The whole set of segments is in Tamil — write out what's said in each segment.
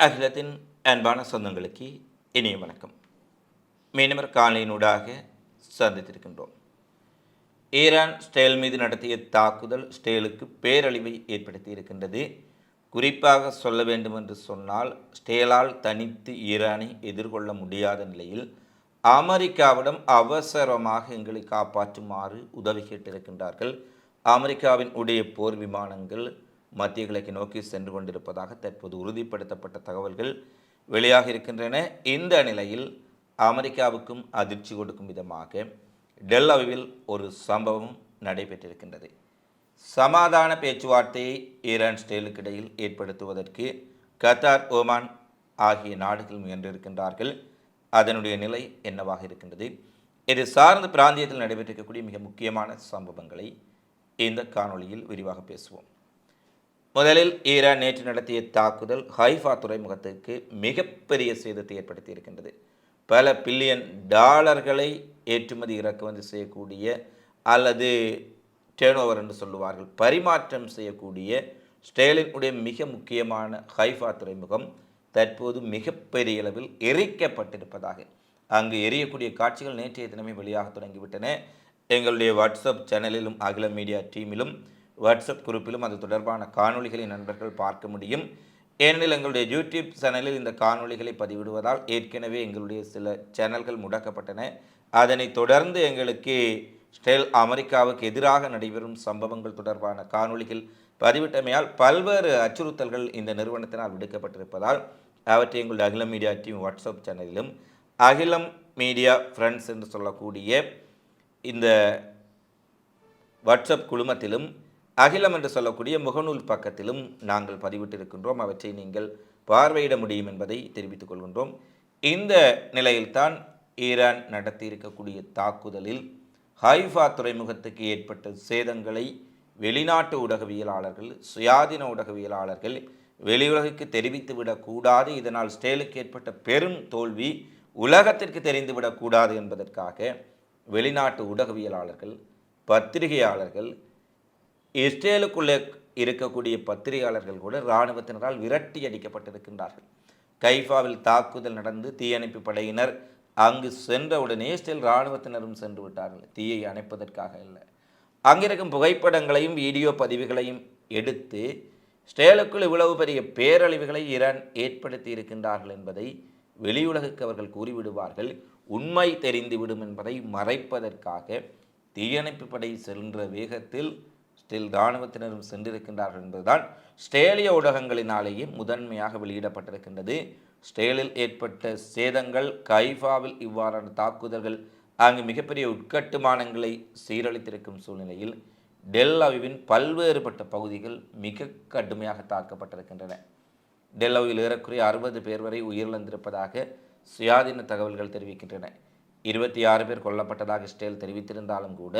அகிலத்தின் அன்பான சொந்தங்களுக்கு இனிய வணக்கம். மீனவர் காலையினூடாக சந்தித்திருக்கின்றோம். ஈரான் ஸ்டேல் மீது நடத்திய தாக்குதல் ஸ்டேலுக்கு பேரழிவை ஏற்படுத்தி இருக்கின்றது. குறிப்பாக சொல்ல வேண்டும் என்று சொன்னால் ஸ்டேலால் தனித்து ஈரானை எதிர்கொள்ள முடியாத நிலையில் அமெரிக்காவிடம் அவசரமாக எங்களை காப்பாற்றுமாறு உதவி கேட்டிருக்கின்றார்கள். அமெரிக்காவின் உடைய போர் விமானங்கள் மத்திய கிழக்கை நோக்கி சென்று கொண்டிருப்பதாக தற்போது உறுதிப்படுத்தப்பட்ட தகவல்கள் வெளியாக இருக்கின்றன. இந்த நிலையில் அமெரிக்காவுக்கும் அதிர்ச்சி கொடுக்கும் விதமாக டெல்லவில் ஒரு சம்பவம் நடைபெற்றிருக்கின்றது. சமாதான பேச்சுவார்த்தையை ஈரான் ஸ்டேலுக்கு இடையில் ஏற்படுத்துவதற்கு கத்தார் ஓமான் ஆகிய நாடுகள் முயன்றிருக்கின்றார்கள். அதனுடைய நிலை என்னவாக இருக்கின்றது? இது சார்ந்த பிராந்தியத்தில் நடைபெற்றிருக்கக்கூடிய மிக முக்கியமான சம்பவங்களை இந்த காணொளியில் விரிவாக பேசுவோம். முதலில் ஈரான் நேற்று நடத்திய தாக்குதல் ஹைஃபா துறைமுகத்திற்கு மிகப்பெரிய சேதத்தை ஏற்படுத்தி இருக்கின்றது பல பில்லியன் டாலர்களை ஏற்றுமதி இறக்குமதி செய்யக்கூடிய அல்லது டேர்ன் என்று சொல்லுவார்கள் பரிமாற்றம் செய்யக்கூடிய ஸ்டேலினுடைய மிக முக்கியமான ஹைஃபா துறைமுகம் தற்போது மிகப்பெரிய அளவில் எரிக்கப்பட்டிருப்பதாக. அங்கு எரியக்கூடிய காட்சிகள் நேற்றைய தினமே வெளியாக தொடங்கிவிட்டன. எங்களுடைய வாட்ஸ்அப் சேனலிலும் அகில மீடியா டீமிலும் வாட்ஸ்அப் குரூப்பிலும் அது தொடர்பான காணொலிகளை நண்பர்கள் பார்க்க முடியும். ஏனெனில் எங்களுடைய யூடியூப் சேனலில் இந்த காணொலிகளை பதிவிடுவதால் ஏற்கனவே எங்களுடைய சில சேனல்கள் முடக்கப்பட்டன. அதனைத் தொடர்ந்து எங்களுக்கு ஸ்டெல் அமெரிக்காவுக்கு எதிராக நடைபெறும் சம்பவங்கள் தொடர்பான காணொலிகள் பதிவிட்டமையால் பல்வேறு அச்சுறுத்தல்கள் இந்த நிறுவனத்தினால் விடுக்கப்பட்டிருப்பதால் அவற்றை எங்களுடைய அகிலம் மீடியா டீம் வாட்ஸ்அப் சேனலிலும் அகிலம் மீடியா ஃப்ரெண்ட்ஸ் என்று சொல்லக்கூடிய இந்த வாட்ஸ்அப் குழுமத்திலும் அகிலம் என்று சொல்லக்கூடிய முகநூல் பக்கத்திலும் நாங்கள் பதிவிட்டிருக்கின்றோம். அவற்றை நீங்கள் பார்வையிட முடியும் என்பதை தெரிவித்துக் கொள்கின்றோம். இந்த நிலையில்தான் ஈரான் நடத்தியிருக்கக்கூடிய தாக்குதலில் ஹைஃபா துறைமுகத்துக்கு ஏற்பட்ட சேதங்களை வெளிநாட்டு ஊடகவியலாளர்கள் சுயாதீன ஊடகவியலாளர்கள் வெளியுலகுக்கு தெரிவித்துவிடக்கூடாது இதனால் ஸ்டேலுக்கு ஏற்பட்ட பெரும் தோல்வி உலகத்திற்கு தெரிந்துவிடக்கூடாது என்பதற்காக வெளிநாட்டு ஊடகவியலாளர்கள் பத்திரிகையாளர்கள் இஸ்ரேலுக்குள்ளே இருக்கக்கூடிய பத்திரிகையாளர்கள் கூட இராணுவத்தினரால் விரட்டி அடிக்கப்பட்டிருக்கின்றார்கள். கைஃபாவில் தாக்குதல் நடந்து தீயணைப்பு படையினர் அங்கு சென்றவுடனே இஸ்ரேல் இராணுவத்தினரும் சென்று விட்டார்கள். தீயை அணைப்பதற்காக இல்லை அங்கிருக்கும் புகைப்படங்களையும் வீடியோ பதிவுகளையும் எடுத்து ஸ்டேலுக்குள் இவ்வளவு பெரிய பேரழிவுகளை ஈரான் ஏற்படுத்தி இருக்கின்றார்கள் என்பதை வெளியுலகுக்கு அவர்கள் கூறிவிடுவார்கள். உண்மை தெரிந்துவிடும் என்பதை மறைப்பதற்காக தீயணைப்பு படை சென்ற வேகத்தில் ஸ்டில் இராணுவத்தினரும் சென்றிருக்கின்றார்கள் என்பதுதான் ஸ்டேலிய ஊடகங்களினாலேயே முதன்மையாக வெளியிடப்பட்டிருக்கின்றது. ஸ்டேலில் ஏற்பட்ட சேதங்கள் கைஃபாவில் இவ்வாறான தாக்குதல்கள் அங்கு மிகப்பெரிய உட்கட்டுமானங்களை சீரழித்திருக்கும் சூழ்நிலையில் டெல் அவிவின் பல்வேறுபட்ட பகுதிகள் மிக கடுமையாக தாக்கப்பட்டிருக்கின்றன. டெல்லவில் ஏறக்குறைய அறுபது பேர் வரை உயிரிழந்திருப்பதாக சுயாதீன தகவல்கள் தெரிவிக்கின்றன. இருபத்தி ஆறு பேர் கொல்லப்பட்டதாக ஸ்டேல் தெரிவித்திருந்தாலும் கூட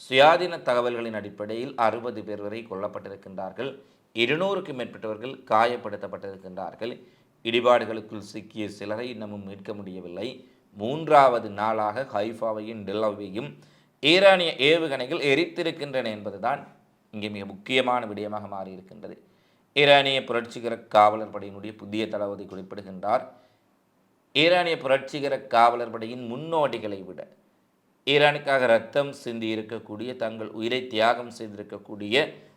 சுயாதீன தகவல்களின் அடிப்படையில் அறுபது பேர் வரை கொல்லப்பட்டிருக்கின்றார்கள். இருநூறுக்கும் மேற்பட்டவர்கள் காயப்படுத்தப்பட்டிருக்கின்றார்கள். இடிபாடுகளுக்குள் சிக்கிய சிலரை இன்னமும் மீட்க முடியவில்லை. மூன்றாவது நாளாக ஹைஃபாவையும் டெல்லவையும் ஈரானிய ஏவுகணைகள் எரித்திருக்கின்றன என்பதுதான் இங்கே மிக முக்கியமான விடயமாக மாறியிருக்கின்றது. ஈரானிய புரட்சிகர காவலர் படையினுடைய புதிய தளபதி குறிப்பிடுகின்றார். ஈரானிய புரட்சிகர காவலர் படையின் முன்னோடிகளை விட ஈரானுக்காக ரத்தம் சிந்தி இருக்கக்கூடிய தங்கள் உயிரை தியாகம் செய்திருக்கக்கூடிய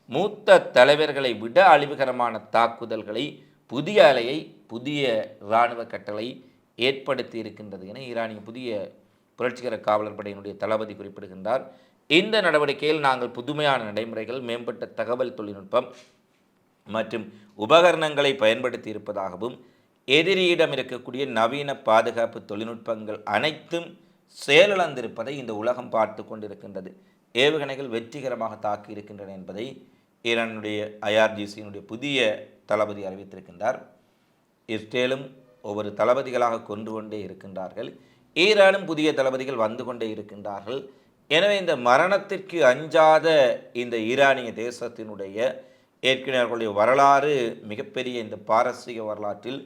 மூத்த தலைவர்களை விட அழிவுகரமான தாக்குதல்களை புதிய அலையை புதிய இராணுவ கட்டளை ஏற்படுத்தி இருக்கின்றது என ஈரானிய புதிய புரட்சிகர காவலர் படையினுடைய தளபதி குறிப்பிடுகின்றார். இந்த நடவடிக்கையில் நாங்கள் புதுமையான நடைமுறைகள் மேம்பட்ட தகவல் தொழில்நுட்பம் மற்றும் உபகரணங்களை பயன்படுத்தி இருப்பதாகவும் எதிரியிடம் இருக்கக்கூடிய நவீன பாதுகாப்பு தொழில்நுட்பங்கள் அனைத்தும் செயலிழந்திருப்பதை இந்த உலகம் பார்த்து கொண்டிருக்கின்றது. ஏவுகணைகள் வெற்றிகரமாக தாக்கி இருக்கின்றன என்பதை ஈரானுடைய ஐஆர்ஜிசியினுடைய புதிய தளபதி அறிவித்திருக்கின்றார். இஸ்ரேலும் ஒவ்வொரு தளபதிகளாக கொண்டு கொண்டே இருக்கின்றார்கள். ஈரானும் புதிய தளபதிகள் வந்து கொண்டே இருக்கின்றார்கள். எனவே இந்த மரணத்திற்கு அஞ்சாத இந்த ஈரானிய தேசத்தினுடைய ஏற்கனவே அவர்களுடைய வரலாறு மிகப்பெரிய இந்த பாரசீக வரலாற்றில்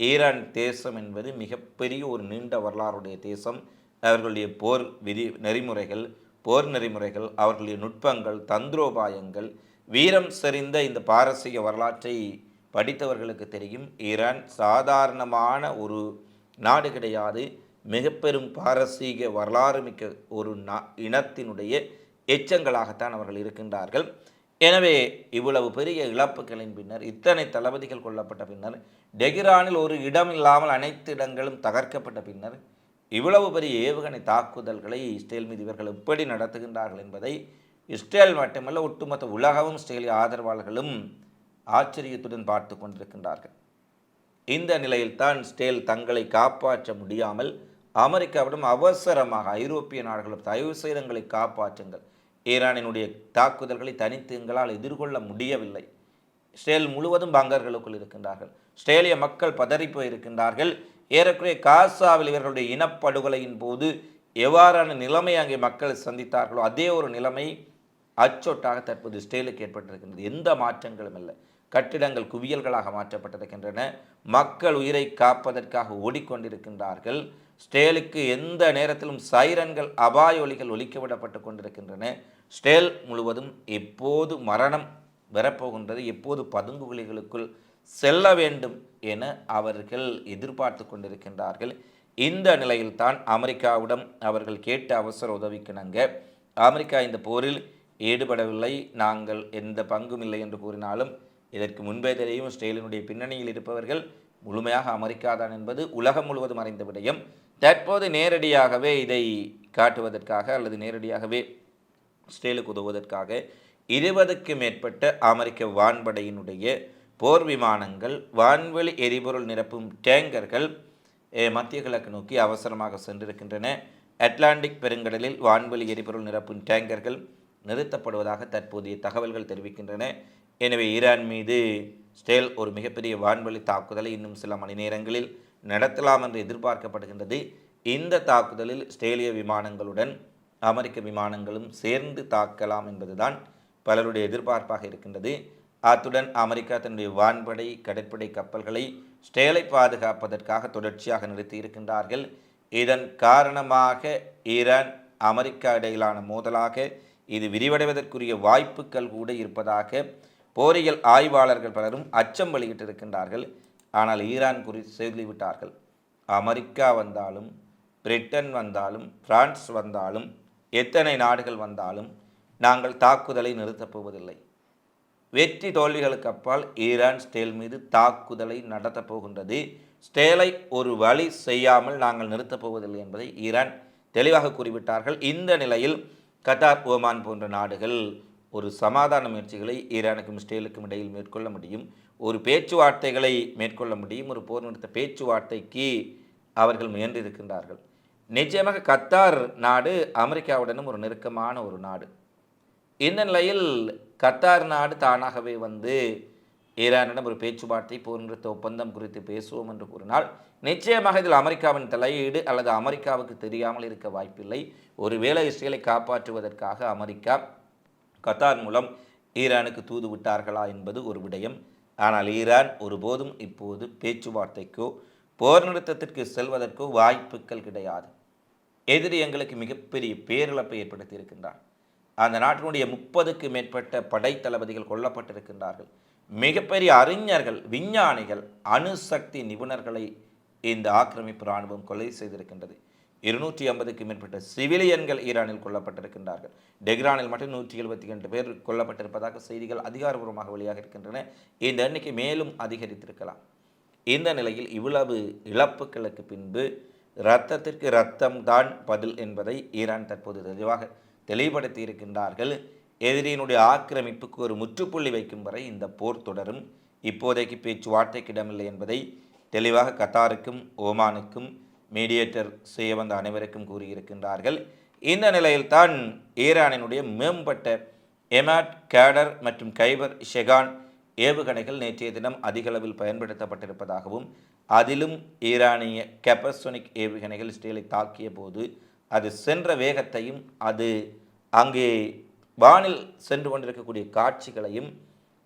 ஈரான் தேசம் என்பது மிகப்பெரிய ஒரு நீண்ட வரலாறுடைய தேசம். அவர்களுடைய போர் விதி நெறிமுறைகள் போர் நெறிமுறைகள் அவர்களுடைய நுட்பங்கள் தந்திரோபாயங்கள் வீரம் செறிந்த இந்த பாரசீக வரலாற்றை படித்தவர்களுக்கு தெரியும். ஈரான் சாதாரணமான ஒரு நாடு கிடையாது. மிக பெரும் பாரசீக வரலாறு மிக்க ஒரு நா இனத்தினுடைய எச்சங்களாகத்தான் அவர்கள் இருக்கின்றார்கள். எனவே இவ்வளவு பெரிய இழப்புகளின் பின்னர் இத்தனை தளபதிகள் கொல்லப்பட்ட பின்னர் டெகிரானில் ஒரு இடம் இல்லாமல் அனைத்து இடங்களும் தகர்க்கப்பட்ட பின்னர் இவ்வளவு பெரிய ஏவுகணை தாக்குதல்களை இஸ்ரேல் மீது இவர்கள் எப்படி நடத்துகின்றார்கள் என்பதை இஸ்ரேல் மட்டுமல்ல ஒட்டுமொத்த உலகமும் இஸ்ரேலிய ஆதரவாளர்களும் ஆச்சரியத்துடன் பார்த்து கொண்டிருக்கின்றார்கள். இந்த நிலையில்தான் ஸ்டேல் தங்களை காப்பாற்ற முடியாமல் அமெரிக்காவிடம் அவசரமாக ஐரோப்பிய நாடுகளும் தயவு செய்தங்களை காப்பாற்றுங்கள். ஈரானினுடைய தாக்குதல்களை தனித்து எங்களால் எதிர்கொள்ள முடியவில்லை. ஸ்டேல் முழுவதும் பங்கர்களுக்குள் இருக்கின்றார்கள். ஸ்டேலிய மக்கள் பதறி போயிருக்கின்றார்கள். ஏறக்குறைய காசாவில் இவர்களுடைய இனப்படுகொலையின் போது எவ்வாறான நிலைமை அங்கே மக்கள் சந்தித்தார்களோ அதே ஒரு நிலைமை அச்சொட்டாக தற்போது ஸ்டேலுக்கு ஏற்பட்டிருக்கின்றது. எந்த மாற்றங்களும் இல்லை. கட்டிடங்கள் குவியல்களாக மாற்றப்பட்டிருக்கின்றன. மக்கள் உயிரை காப்பதற்காக ஓடிக்கொண்டிருக்கின்றார்கள். ஸ்டேலுக்கு எந்த நேரத்திலும் சைரன்கள் அபாய ஒலிகள் ஒலிக்க விடப்பட்டு கொண்டிருக்கின்றன. ஸ்டேல் முழுவதும் எப்போது மரணம் வரப்போகின்றது எப்போது பதுங்குகுழிகளுக்குள் செல்ல வேண்டும் என அவர்கள் எதிர்பார்த்து கொண்டிருக்கின்றார்கள். இந்த நிலையில்தான் அமெரிக்காவிடம் அவர்கள் கேட்ட அவசர உதவிக்கிணங்க. அமெரிக்கா இந்த போரில் ஈடுபடவில்லை. நாங்கள் எந்த பங்கும் இல்லை என்று கூறினாலும் இதற்கு முன்பே தெரியும் இஸ்ரேலினுடைய பின்னணியில் இருப்பவர்கள் முழுமையாக அமெரிக்கா தான் என்பது உலகம் முழுவதும் அறிந்த விடயம். தற்போது நேரடியாகவே இதை காட்டுவதற்காக அல்லது நேரடியாகவே இஸ்ரேலுக்கு உதவுவதற்காக இருபதுக்கு மேற்பட்ட அமெரிக்க வான்படையினுடைய போர் விமானங்கள் வான்வெளி எரிபொருள் நிரப்பும் டேங்கர்கள் மத்திய கிழக்கு நோக்கி அவசரமாக சென்றிருக்கின்றன. அட்லாண்டிக் பெருங்கடலில் வான்வெளி எரிபொருள் நிரப்பும் டேங்கர்கள் நிறுத்தப்படுவதாக தற்போதைய தகவல்கள் தெரிவிக்கின்றன. எனவே ஈரான் மீது ஸ்டேல் ஒரு மிகப்பெரிய வான்வெளி தாக்குதலை இன்னும் சில மணி நேரங்களில் நடத்தலாம் என்று எதிர்பார்க்கப்படுகின்றது. இந்த தாக்குதலில் ஸ்டேலிய விமானங்களுடன் அமெரிக்க விமானங்களும் சேர்ந்து தாக்கலாம் என்பதுதான் பலருடைய எதிர்பார்ப்பாக இருக்கின்றது. அத்துடன் அமெரிக்கா தன்னுடைய வான்படை கடற்படை கப்பல்களை ஸ்டேலை பாதுகாப்பதற்காக தொடர்ச்சியாக நிறுத்தி இருக்கின்றார்கள். இதன் காரணமாக ஈரான் அமெரிக்கா இடையிலான மோதலாக இது விரிவடைவதற்குரிய வாய்ப்புகள் கூட இருப்பதாக போரியல் ஆய்வாளர்கள் பலரும் அச்சம் வெளியிட்டிருக்கின்றார்கள். ஆனால் ஈரான் குறித்து சொல்லிவிட்டார்கள் அமெரிக்கா வந்தாலும் பிரிட்டன் வந்தாலும் பிரான்ஸ் வந்தாலும் எத்தனை நாடுகள் வந்தாலும் நாங்கள் தாக்குதலை நிறுத்தப் போவதில்லை. வெற்றி தோல்விகளுக்கு அப்பால் ஈரான் ஸ்டேல் மீது தாக்குதலை நடத்தப் போகின்றது. ஸ்டேலை ஒரு வழி செய்யாமல் நாங்கள் நிறுத்தப் போவதில்லை என்பதை ஈரான் தெளிவாக கூறிவிட்டார்கள் இந்த நிலையில் கத்தார் ஓமான் போன்ற நாடுகள் ஒரு சமாதான முயற்சிகளை ஈரானுக்கும் ஸ்டேலுக்கும் இடையில் மேற்கொள்ள முடியும். ஒரு பேச்சுவார்த்தைகளை மேற்கொள்ள முடியும். ஒரு போர் நிறுத்த பேச்சுவார்த்தைக்கு அவர்கள் முயன்றிருக்கின்றார்கள். நிச்சயமாக கத்தார் நாடு அமெரிக்காவுடனும் ஒரு நெருக்கமான ஒரு நாடு. இந்த நிலையில் கத்தார் நாடு தானாகவே வந்து ஈரானிடம் ஒரு பேச்சுவார்த்தை போர் நிறுத்த ஒப்பந்தம் குறித்து பேசுவோம் என்று கூறினால் நிச்சயமாக இதில் அமெரிக்காவின் தலையீடு அல்லது அமெரிக்காவுக்கு தெரியாமல் இருக்க வாய்ப்பில்லை. ஒருவேளை இஸ்ரேலை காப்பாற்றுவதற்காக அமெரிக்கா கத்தார் மூலம் ஈரானுக்கு தூது விட்டார்களா என்பது ஒரு விடயம். ஆனால் ஈரான் ஒருபோதும் இப்போது பேச்சுவார்த்தைக்கோ போர் நிறுத்தத்திற்கு செல்வதற்கோ வாய்ப்புகள் கிடையாது. எதிரி எங்களுக்கு மிகப்பெரிய பேரிழப்பை ஏற்படுத்தி இருக்கின்றார் அந்த நாட்டினுடைய முப்பதுக்கு மேற்பட்ட படை தளபதிகள் கொல்லப்பட்டிருக்கின்றார்கள். மிகப்பெரிய அறிஞர்கள் விஞ்ஞானிகள் அணுசக்தி நிபுணர்களை இந்த ஆக்கிரமிப்பு இராணுவம் கொலை செய்திருக்கின்றது. இருநூற்றி ஐம்பதுக்கு மேற்பட்ட சிவிலியன்கள் ஈரானில் கொல்லப்பட்டிருக்கின்றார்கள். டெஹ்ரானில் மட்டும் நூற்றி எழுபத்தி ரெண்டு பேர் கொல்லப்பட்டிருப்பதாக செய்திகள் அதிகாரபூர்வமாக வெளியாக இருக்கின்றன. இந்த எண்ணிக்கை மேலும் அதிகரித்திருக்கலாம். இந்த நிலையில் இவ்வளவு இழப்புகளுக்கு பின்பு இரத்தத்திற்கு இரத்தம் தான் பதில் என்பதை ஈரான் தற்போது தெளிவாக தெளிவுபடுத்தி இருக்கின்றார்கள் எதிரியினுடைய ஆக்கிரமிப்புக்கு ஒரு முற்றுப்புள்ளி வைக்கும் வரை இந்த போர் தொடரும். இப்போதைக்கு பேச்சுவார்த்தைக்கு இடமில்லை என்பதை தெளிவாக கத்தாருக்கும் ஓமானுக்கும் மீடியேட்டர் செய்ய வந்த அனைவருக்கும் கூறியிருக்கின்றார்கள். இந்த நிலையில்தான் ஈரானினுடைய மேம்பட்ட எமாட் கேடர் மற்றும் கைபர் ஷெகான் ஏவுகணைகள் நேற்றைய தினம் அதிகளவில் பயன்படுத்தப்பட்டிருப்பதாகவும் அதிலும் ஈரானிய கெப்பசோனிக் ஏவுகணைகள் இஸ்ரேலை தாக்கிய போது அது சென்ற வேகத்தையும் அது அங்கே வானில் சென்று கொண்டிருக்கக்கூடிய காட்சிகளையும்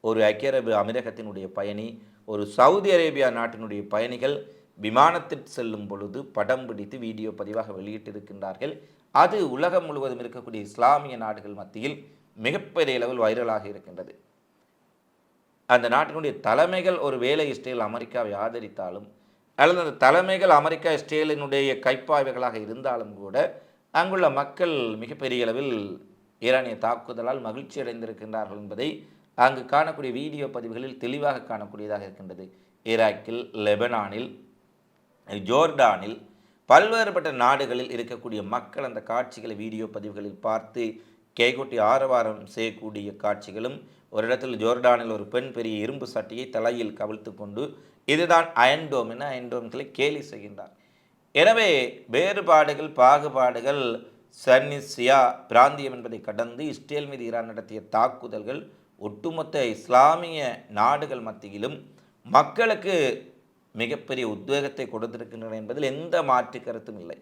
ஒரு ஐக்கிய அரபு அமீரகத்தினுடைய பயணி ஒரு சவுதி அரேபியா நாட்டினுடைய பயணிகள் விமானத்தில் செல்லும் பொழுது படம் பிடித்து வீடியோ பதிவாக வெளியிட்டிருக்கின்றார்கள். அது உலகம் முழுவதும் இருக்கக்கூடிய இஸ்லாமிய நாடுகள் மத்தியில் மிகப்பெரிய அளவில் வைரலாக இருக்கின்றது. அந்த நாட்டினுடைய தலைமைகள் ஒரு வேலை இஸ்ரேல் அமெரிக்காவை ஆதரித்தாலும் அல்லது அந்த தலைமைகள் அமெரிக்கா இஸ்ரேலினுடைய கைப்பாய்வுகளாக இருந்தாலும் கூட அங்குள்ள மக்கள் மிகப்பெரிய அளவில் ஈரானிய தாக்குதலால் மகிழ்ச்சி அடைந்திருக்கின்றார்கள் என்பதை அங்கு காணக்கூடிய வீடியோ பதிவுகளில் தெளிவாக காணக்கூடியதாக இருக்கின்றது. ஈராக்கில் லெபனானில் ஜோர்டானில் பல்வேறுபட்ட நாடுகளில் இருக்கக்கூடிய மக்கள் அந்த காட்சிகளை வீடியோ பதிவுகளில் பார்த்து கைகொட்டி ஆரவாரம் செய்யக்கூடிய காட்சிகளும் ஒரு இடத்தில் ஜோர்டானில் ஒரு பெண் பெரிய இரும்பு சட்டியை தலையில் கவிழ்த்து கொண்டு இதுதான் அயன்டோம் என அயன்டோம்களை கேலி செய்கின்றார் எனவே வேறுபாடுகள் பாகுபாடுகள் சன்னிசியா பிராந்தியம் என்பதை கடந்து இஸ்ரேல் மீது ஈரான் நடத்திய தாக்குதல்கள் ஒட்டுமொத்த இஸ்லாமிய நாடுகள் மத்தியிலும் மக்களுக்கு மிகப்பெரிய உத்வேகத்தை கொடுத்திருக்கின்றன என்பதில் எந்த மாற்று கருத்தும் இல்லை.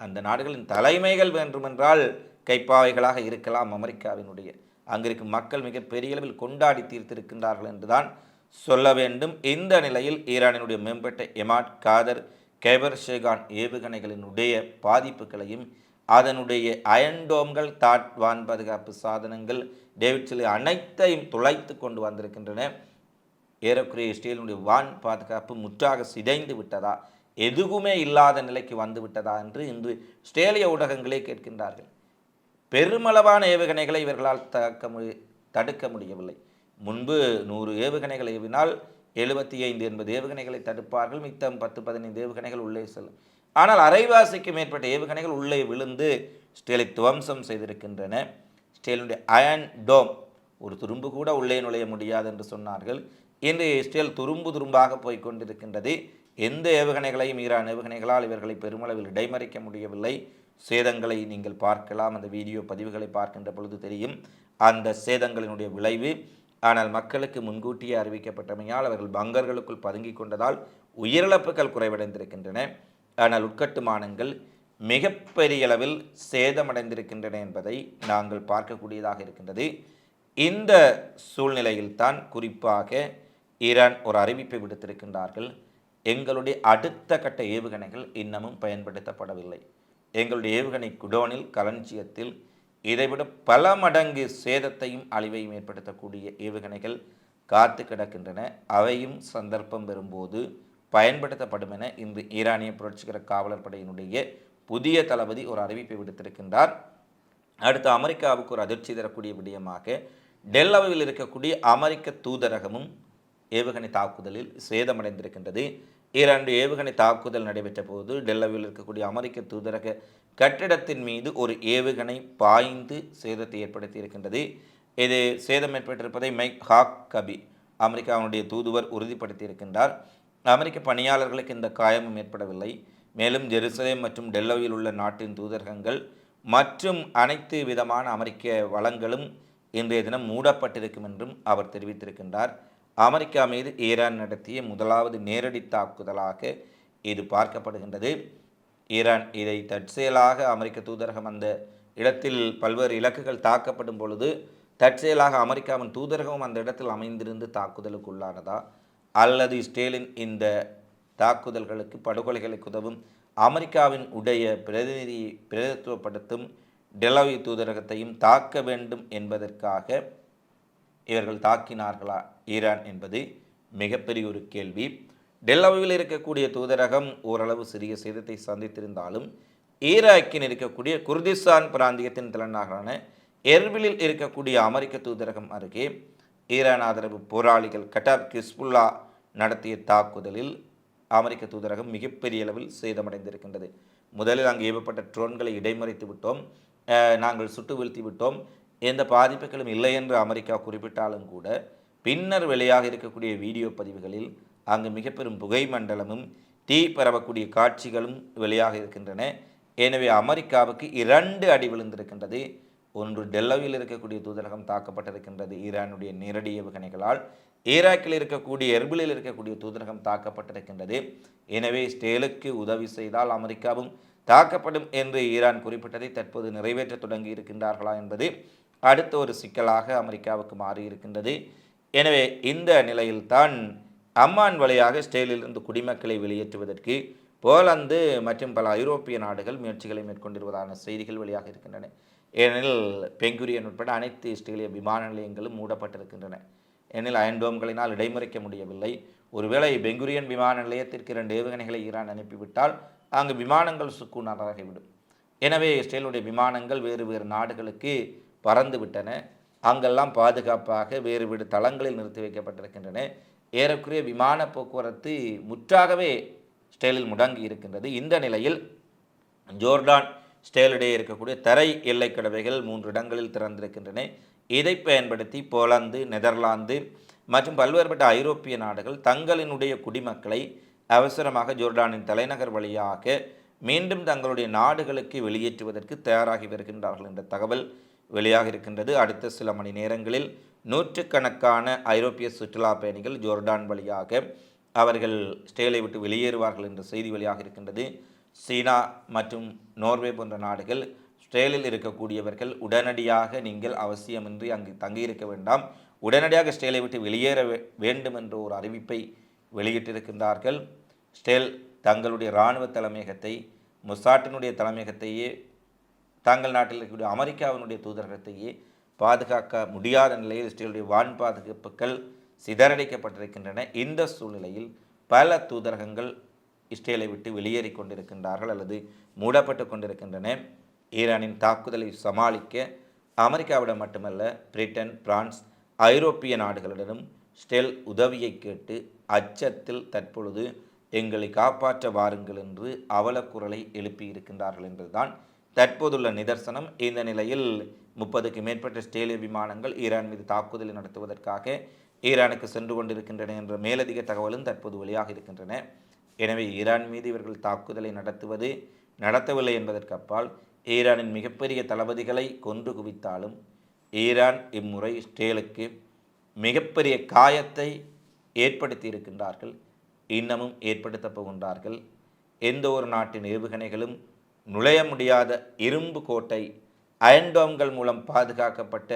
அந்த நாடுகளின் தலைமைகள் வேண்டுமென்றால் கைப்பாவைகளாக இருக்கலாம் அமெரிக்காவினுடைய. அங்கிருக்கும் மக்கள் மிகப்பெரிய அளவில் கொண்டாடி தீர்த்திருக்கின்றார்கள் என்றுதான் சொல்ல வேண்டும். இந்த நிலையில் ஈரானினுடைய மேம்பட்ட எமாட் காதர் கேபர் ஷேகான் ஏவுகணைகளினுடைய பாதிப்புகளையும் அதனுடைய அயன்டோம்கள் தாட் வான் பாதுகாப்பு சாதனங்கள் டேவிட் சிலி அனைத்தையும் துளைத்து கொண்டு வந்திருக்கின்றன. ஏறக்குறைய இஸ்ரேலினுடைய வான் பாதுகாப்பு முற்றாக சிதைந்து விட்டதா? எதுவுமே இல்லாத நிலைக்கு வந்து விட்டதா என்று இன்று இஸ்ரேலிய ஊடகங்களே கேட்கின்றார்கள். பெருமளவான ஏவுகணைகளை இவர்களால் தக்க மு தடுக்க முடியவில்லை. முன்பு நூறு ஏவுகணைகள் ஏவினால் எழுபத்தி ஐந்து எண்பது ஏவுகணைகளை தடுப்பார்கள் மித்தம் பத்து பதினைந்து ஏவுகணைகள் உள்ளே செல்லும் ஆனால் அரைவாசிக்கு மேற்பட்ட ஏவுகணைகள் உள்ளே விழுந்து ஸ்டேலை துவம்சம் செய்திருக்கின்றன. ஸ்டேலுடைய அயன் டோம் ஒரு துரும்பு கூட உள்ளே நுழைய முடியாது என்று சொன்னார்கள். இன்று இஸ்ரேல் துரும்பு துரும்பாக போய் கொண்டிருக்கின்றது. எந்த ஏவுகணைகளையும் ஈரான் ஏவுகணைகளால் இவர்களை பெருமளவில் இடைமறிக்க முடியவில்லை. சேதங்களை நீங்கள் பார்க்கலாம். அந்த வீடியோ பதிவுகளை பார்க்கின்ற பொழுது தெரியும். அந்த சேதங்களினுடைய விளைவு ஆனால் மக்களுக்கு முன்கூட்டியே அறிவிக்கப்பட்டமையால் அவர்கள் பங்கர்களுக்குள் பதுங்கிக் கொண்டதால் உயிரிழப்புகள் குறைவடைந்திருக்கின்றன. ஆனால் உட்கட்டுமானங்கள் மிகப்பெரிய அளவில் சேதமடைந்திருக்கின்றன என்பதை நாங்கள் பார்க்கக்கூடியதாக இருக்கின்றது. இந்த சூழ்நிலையில்தான் குறிப்பாக ஈரான் ஒரு அறிவிப்பை விடுத்திருக்கின்றார்கள். எங்களுடைய அடுத்த கட்ட ஏவுகணைகள் இன்னமும் பயன்படுத்தப்படவில்லை. எங்களுடைய ஏவுகணை குடோனில் களஞ்சியத்தில் இதைவிட பல மடங்கு சேதத்தையும் அழிவையும் ஏற்படுத்தக்கூடிய ஏவுகணைகள் காத்து கிடக்கின்றன. அவையும் சந்தர்ப்பம் பெறும்போது பயன்படுத்தப்படும் என இன்று ஈரானிய புரட்சிகர காவலர் படையினுடைய புதிய தளபதி ஒரு அறிவிப்பை விடுத்திருக்கின்றார். அடுத்து அமெரிக்காவுக்கு ஒரு அதிர்ச்சி தரக்கூடிய விடயமாக டெல்லவில் இருக்கக்கூடிய அமெரிக்க தூதரகமும் ஏவுகணை தாக்குதலில் சேதமடைந்திருக்கின்றது. இரண்டு ஏவுகணை தாக்குதல் நடைபெற்ற போது டெல்லவில் இருக்கக்கூடிய அமெரிக்க தூதரக கட்டிடத்தின் மீது ஒரு ஏவுகணை பாய்ந்து சேதத்தை ஏற்படுத்தி இருக்கின்றது இது சேதம் ஏற்பட்டிருப்பதை மைக் ஹாக் கபி அமெரிக்காவுடைய தூதுவர் உறுதிப்படுத்தி இருக்கின்றார் அமெரிக்க பணியாளர்களுக்கு இந்த காயமும் ஏற்படவில்லை. மேலும் ஜெருசலேம் மற்றும் டெல்லோவில் உள்ள நாட்டின் தூதரகங்கள் மற்றும் அனைத்து விதமான அமெரிக்க வளங்களும் இன்றைய தினம் மூடப்பட்டிருக்கும் என்றும் அவர் தெரிவித்திருக்கின்றார். அமெரிக்கா மீது ஈரான் நடத்திய முதலாவது நேரடி தாக்குதலாக இது பார்க்கப்படுகின்றது. ஈரான் இதை தற்செயலாக அமெரிக்க தூதரகம் அந்த இடத்தில் பல்வேறு இலக்குகள் தாக்கப்படும் பொழுது தற்செயலாக அமெரிக்காவின் தூதரகம் அந்த இடத்தில் அமைந்திருந்து தாக்குதலுக்கு உள்ளானதா அல்லது இஸ்ரேலின் இந்த தாக்குதல்களுக்கு படுகொலைகளுக்கு உதவும் அமெரிக்காவின் உடைய பிரதிநிதி பிரதித்துவப்படுத்தும் டெலவி தூதரகத்தையும் தாக்க வேண்டும் என்பதற்காக இவர்கள் தாக்கினார்களா ஈரான் என்பது மிகப்பெரிய ஒரு கேள்வி. டெல்லாவில் இருக்கக்கூடிய தூதரகம் ஓரளவு சிறிய சேதத்தை சந்தித்திருந்தாலும் ஈராக்கில் இருக்கக்கூடிய குர்திஸ்தான் பிராந்தியத்தின் தலைநகரான எர்பிலில் இருக்கக்கூடிய அமெரிக்க தூதரகம் அருகே ஈரான் ஆதரவு போராளிகள் கட்டார் கிஸ்புல்லா நடத்திய தாக்குதலில் அமெரிக்க தூதரகம் மிகப்பெரிய அளவில் சேதமடைந்திருக்கின்றது. முதலில் அங்கு ஏவப்பட்ட ட்ரோன்களை இடைமறித்து விட்டோம். நாங்கள் சுட்டு வீழ்த்தி விட்டோம். எந்த பாதிப்புகளும் இல்லை என்று அமெரிக்கா குறிப்பிட்டாலும் கூட பின்னர் வெளியாக இருக்கக்கூடிய வீடியோ பதிவுகளில் அங்கு மிக பெரும் புகை மண்டலமும் தீ பரவக்கூடிய காட்சிகளும் வெளியாக இருக்கின்றன. எனவே அமெரிக்காவுக்கு இரண்டு அடி விழுந்திருக்கின்றது. ஒன்று டெல்லவில் இருக்கக்கூடிய தூதரகம் தாக்கப்பட்டிருக்கின்றது ஈரானுடைய நேரடி ஏவுகணைகளால். ஈராக்கில் இருக்கக்கூடிய எர்பிலில் இருக்கக்கூடிய தூதரகம் தாக்கப்பட்டிருக்கின்றது. எனவே இஸ்ரேலுக்கு உதவி செய்தால் அமெரிக்காவும் தாக்கப்படும் என்று ஈரான் குறிப்பிட்டதை தற்போது நிறைவேற்ற தொடங்கி இருக்கின்றார்களா என்பது அடுத்த ஒரு சிக்கலாக அமெரிக்காவுக்கு மாறி இருக்கின்றது எனவே இந்த நிலையில்தான் அம்மான் வழியாக இஸ்ரேலிலிருந்து குடிமக்களை வெளியேற்றுவதற்கு போலந்து மற்றும் பல ஐரோப்பிய நாடுகள் முயற்சிகளை மேற்கொண்டிருவதான செய்திகள் வெளியாக இருக்கின்றன. ஏனெனில் பெங்குரியன் உட்பட அனைத்து இஸ்ரேலிய விமான நிலையங்களும் மூடப்பட்டிருக்கின்றன. எனில் அயன்டோம்களினால் இடைமறிக்க முடியவில்லை. ஒருவேளை பெங்குரியன் விமான நிலையத்திற்கு இரண்டு ஏவுகணைகளை ஈரான் அனுப்பிவிட்டால் அங்கு விமானங்கள் சுக்குநராகிவிடும் எனவே இஸ்ரேலுடைய விமானங்கள் வேறு வேறு நாடுகளுக்கு பறந்து விட்டன அங்கெல்லாம் பாதுகாப்பாக வேறு வேறு தளங்களில் நிறுத்தி வைக்கப்பட்டிருக்கின்றன. ஏறக்குறைய விமான போக்குவரத்து முற்றாகவே ஸ்டேலில் முடங்கி இருக்கின்றது. இந்த நிலையில் ஜோர்டான் ஸ்டேலிடையே இருக்கக்கூடிய தரை எல்லை கடவைகள் மூன்று இடங்களில் திறந்திருக்கின்றன. இதை பயன்படுத்தி போலந்து நெதர்லாந்து மற்றும் பல்வேறுபட்ட ஐரோப்பிய நாடுகள் தங்களினுடைய குடிமக்களை அவசரமாக ஜோர்டானின் தலைநகர் வழியாக மீண்டும் தங்களுடைய நாடுகளுக்கு வெளியேற்றுவதற்கு தயாராகி வருகின்றார்கள் என்ற தகவல் வெளியாக இருக்கின்றது அடுத்த சில மணி நேரங்களில் நூற்றுக்கணக்கான ஐரோப்பிய சுற்றுலா பயணிகள் ஜோர்டான் வழியாக அவர்கள் ஸ்டேலை விட்டு வெளியேறுவார்கள் என்ற செய்தி வழியாக இருக்கின்றது. சீனா மற்றும் நோர்வே போன்ற நாடுகள் ஸ்டேலில் இருக்கக்கூடியவர்கள் உடனடியாக நீங்கள் அவசியமின்றி அங்கு தங்கியிருக்க வேண்டாம். உடனடியாக ஸ்டேலை விட்டு வெளியேற வேண்டும் என்ற ஒரு அறிவிப்பை வெளியிட்டிருக்கின்றார்கள். ஸ்டேல் தங்களுடைய இராணுவ தலைமையகத்தை முசாட்டினுடைய தலைமையகத்தையே தங்கள் நாட்டில் இருக்கக்கூடிய அமெரிக்காவினுடைய தூதரகத்தையே பாதுகாக்க முடியாத நிலையில் இஸ்ரேலுடைய வான் பாதுகாப்புகள் சிதறடிக்கப்பட்டிருக்கின்றன. இந்த சூழ்நிலையில் பல தூதரகங்கள் இஸ்ரேலை விட்டு வெளியேறி கொண்டிருக்கின்றார்கள் அல்லது மூடப்பட்டு கொண்டிருக்கின்றன. ஈரானின் தாக்குதலை சமாளிக்க அமெரிக்காவிடம் மட்டுமல்ல பிரிட்டன் பிரான்ஸ் ஐரோப்பிய நாடுகளிடமும் ஸ்டெல் உதவியை கேட்டு அச்சத்தில் தற்பொழுது எங்களை காப்பாற்ற வாருங்கள் என்று அவலக்குரலை எழுப்பியிருக்கின்றார்கள் என்பதுதான் தற்போதுள்ள நிதர்சனம் இந்த நிலையில் முப்பதுக்கு மேற்பட்ட ஸ்டேலிய விமானங்கள் ஈரான் மீது தாக்குதலை நடத்துவதற்காக ஈரானுக்கு சென்று கொண்டிருக்கின்றன என்ற மேலதிக தகவலும் தற்போது வெளியாக இருக்கின்றன. எனவே ஈரான் மீது இவர்கள் தாக்குதலை நடத்துவது நடத்தவில்லை என்பதற்கு அப்பால் ஈரானின் மிகப்பெரிய தளபதிகளை கொன்று குவித்தாலும் ஈரான் இம்முறை ஸ்டேலுக்கு மிகப்பெரிய காயத்தை ஏற்படுத்தி இருக்கின்றார்கள் இன்னமும் ஏற்படுத்தப் போகின்றார்கள். எந்த ஒரு நாட்டின் ஏவுகணைகளும் நுழைய முடியாத இரும்பு கோட்டை அயன்டோம்கள் மூலம் பாதுகாக்கப்பட்ட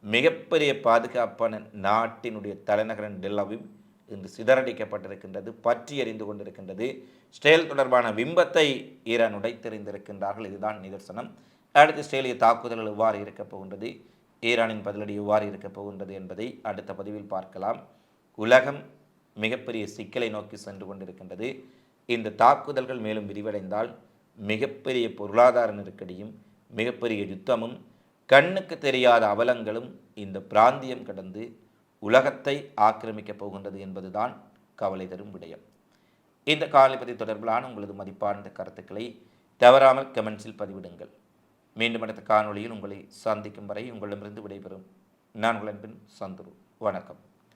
மிகப்பெரிய பாதுகாப்பான நாட்டினுடைய தலைநகரன் டெல்லாவும் இன்று சிதறடிக்கப்பட்டிருக்கின்றது பற்றி எறிந்து கொண்டிருக்கின்றது. ஸ்டேல் தொடர்பான பிம்பத்தை ஈரான் உடைத்தெறிந்திருக்கின்றார்கள். இதுதான் நிதர்சனம். அடுத்து ஸ்டேலிய தாக்குதல்கள் எவ்வாறு இருக்கப் போகின்றது? ஈரானின் பதிலடி எவ்வாறு இருக்கப் போகின்றது என்பதை அடுத்த பதிவில் பார்க்கலாம். உலகம் மிகப்பெரிய சிக்கலை நோக்கி சென்று கொண்டிருக்கின்றது. இந்த தாக்குதல்கள் மேலும் விரிவடைந்தால் மிகப்பெரிய பொருளாதார நெருக்கடியும் மிகப்பெரிய யுத்தமும் கண்ணுக்கு தெரியாத அவலங்களும் இந்த பிராந்தியம் கடந்து உலகத்தை ஆக்கிரமிக்கப் போகின்றது என்பதுதான் கவலை தரும் விடயம். இந்த காலைப்பதி தொடர்பிலான உங்களது மதிப்பார்ந்த கருத்துக்களை தவறாமல் கமெண்ட்ஸில் பதிவிடுங்கள். மீண்டும் அடுத்த காணொளியில் உங்களை சந்திக்கும் வரை உங்களிடமிருந்து விடைபெறும். நான் உங்களின் பின் சந்துரு. வணக்கம்.